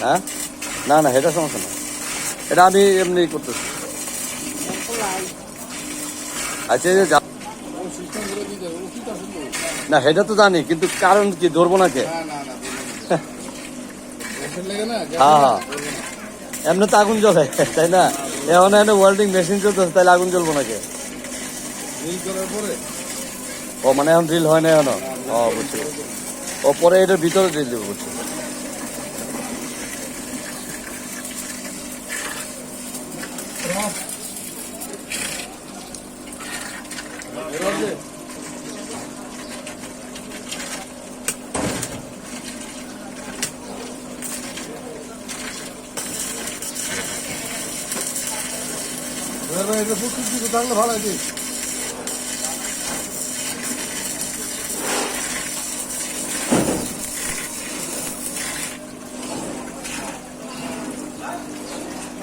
হ্যাঁ? না না এটা সমস্যা না। এটা আমি এমনি করতেছি। আচ্ছা যে না সেটা তো জানি কিন্তু কারণ কি ধরবো না কে গ্যাস হ্যাঁ, হ্যাঁ। এমনি তো আগুন জ্বলে তাই না? এখন এখানে ওয়েল্ডিং মেশিন চলতেছে তাহলে আগুন জ্বলবো না কে ও মানে এখন ড্রিল হয় না এখনও? ও বুঝছি ও পরে এটার ভিতরে দিয়ে দেবো এটা ভালো আছে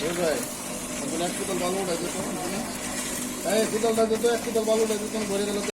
এক কুতল বালু উঠাইছে তো এক বালু উঠাইছে তখন ভরে গেল